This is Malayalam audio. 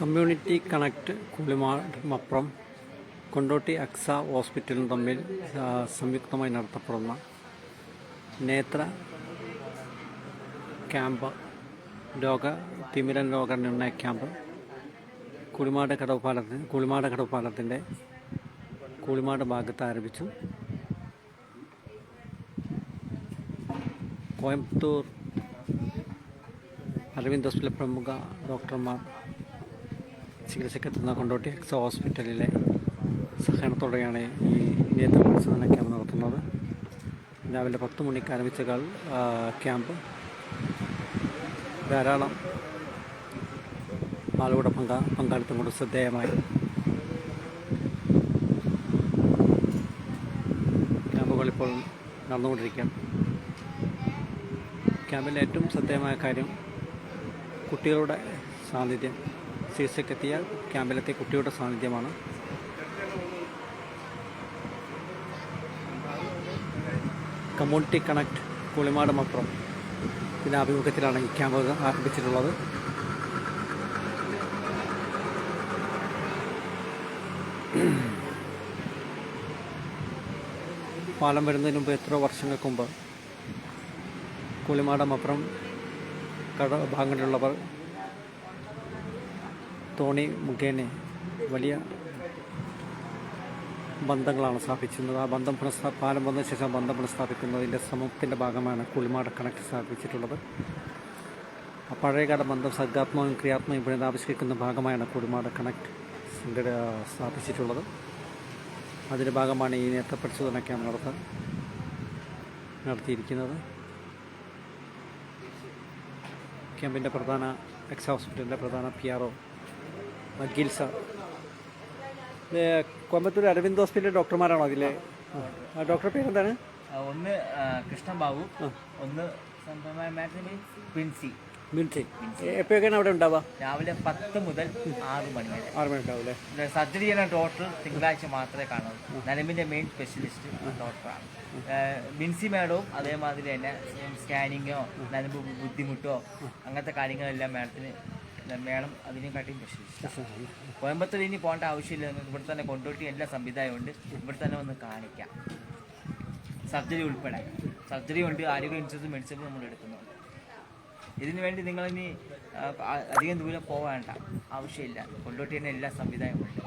കമ്മ്യൂണിറ്റി കണക്ട് കുളിമാട് കൊണ്ടോട്ടി അക്സ ഹോസ്പിറ്റലും തമ്മിൽ സംയുക്തമായി നടത്തപ്പെടുന്ന നേത്ര ക്യാമ്പ് രോഗ തിമിരൻ രോഗ നിർണയ ക്യാമ്പ് കുളിമാട് കടവുപാലത്തിന് കുളിമാട് കടവുപാലത്തിന്റെ കുളിമാട് ഭാഗത്ത് ആരംഭിച്ചു. കോയമ്പത്തൂർ അരവിന്ദ് ഹോസ്പിറ്റലിലെ പ്രമുഖ ഡോക്ടർമാർ ചികിത്സയ്ക്കെത്തുന്ന കൊണ്ടോട്ടി എക്സ ഹോസ്പിറ്റലിലെ സഹകരണത്തോടെയാണ് ഈ നേത്ര പരിശോധന ക്യാമ്പ് നടത്തുന്നത്. രാവിലെ പത്ത് മണിക്ക് ആരംഭിച്ച ക്യാമ്പ് ധാരാളം ആളുകളുടെ പങ്കാ പങ്കാളിത്തം കൊണ്ട് ശ്രദ്ധേയമായി. ക്യാമ്പുകൾ ഇപ്പോൾ നടന്നുകൊണ്ടിരിക്കുകയാണ്. ക്യാമ്പിലെ ഏറ്റവും ശ്രദ്ധേയമായ കാര്യം കുട്ടികളുടെ സാന്നിധ്യം. ചികിത്സയ്ക്കെത്തിയ ക്യാമ്പിലെത്തിയ കുട്ടികളുടെ സാന്നിധ്യമാണ്. കമ്മ്യൂണിറ്റി കണക്ട് കുളിമാട് മപ്പുറം ഇതിന്റെ ആഭിമുഖ്യത്തിലാണ് ഈ ക്യാമ്പ് ആരംഭിച്ചിട്ടുള്ളത്. പാലം വരുന്നതിന് മുമ്പ് എത്ര വർഷങ്ങൾക്ക് മുമ്പ് കുളിമാടം അപ്പുറം കട ഭാഗങ്ങളിലുള്ളവർ തോണി മുഖേന വലിയ ബന്ധങ്ങളാണ് സ്ഥാപിച്ചിരുന്നത്. ആ ബന്ധം പുനഃസ്ഥാ പാലം വന്നതിന് ശേഷം ബന്ധം പുനഃസ്ഥാപിക്കുന്നതിന്റെ ശ്രമത്തിന്റെ ഭാഗമാണ് കുളിമാട കണക്ട് സ്ഥാപിച്ചിട്ടുള്ളത്. ആ പഴയകാല ബന്ധം സർഗാത്മകവും ക്രിയാത്മകവും പുനരാവിഷ്കരിക്കുന്ന ഭാഗമായാണ് കുളിമാട കണക്ട് സംഘട സ്ഥാപിച്ചിട്ടുള്ളത്. അതിന്റെ ഭാഗമാണ് ഈ നേത്ര പരിശോധന ക്യാമ്പ് നടത്താൻ നടത്തിയിരിക്കുന്നത്. ക്യാമ്പിന്റെ പ്രധാന എക്സ് ഹോസ്പിറ്റലിന്റെ പ്രധാന പി ആർ ഒ വക്കീൽ സാർ. കോയമ്പത്തൂർ അരവിന്ദ് ഹോസ്പിറ്റലിലെ ഡോക്ടർമാരാണോ അതിലെ? ഡോക്ടർ പേരെന്താണ്? ഒന്ന് കൃഷ്ണബാബു ഒന്ന് സ്വന്തമായ പ്രിൻസി എപ്പോഴൊക്കെയാണ് അവിടെ ഉണ്ടാവുക? രാവിലെ പത്ത് മുതൽ ആറ് മണി വരെ. ആറ് മണി ഉണ്ടാവും അല്ലേ സർജറി ചെയ്യുന്ന ഡോക്ടർ തിങ്കളാഴ്ച മാത്രമേ കാണുള്ളൂ നരമ്പിന്റെ മെയിൻ സ്പെഷ്യലിസ്റ്റ് ഡോക്ടറാണ്. ബിൻസി മാഡവും അതേമാതിരി തന്നെ സ്കാനിങ്ങോ നരമ്പ് ബുദ്ധിമുട്ടോ അങ്ങനത്തെ കാര്യങ്ങളെല്ലാം മാഡത്തിന് മേഡം അതിനെക്കാട്ടിയും സ്പെഷ്യലിസ്റ്റ് കോയമ്പത്തൂർ ഇനി പോകേണ്ട ആവശ്യമില്ല. നിങ്ങൾക്ക് ഇവിടെ തന്നെ കൊണ്ടോട്ടി എല്ലാ സംവിധാനമുണ്ട് ഇവിടെ തന്നെ വന്ന് കാണിക്കാം. സർജറി ഉൾപ്പെടെ. സർജറി ഉണ്ട് ആരോഗ്യ ഇൻഷുറൻസ് മെഡിസിൻ നമ്മൾ എടുക്കുന്നുണ്ട്. ഇതിനു വേണ്ടി നിങ്ങളിനി ഇനി അധികം ദൂരം പോവേണ്ട ആവശ്യമില്ല. കൊണ്ടോട്ടി തന്നെ എല്ലാ സംവിധാനവും ഉണ്ട്.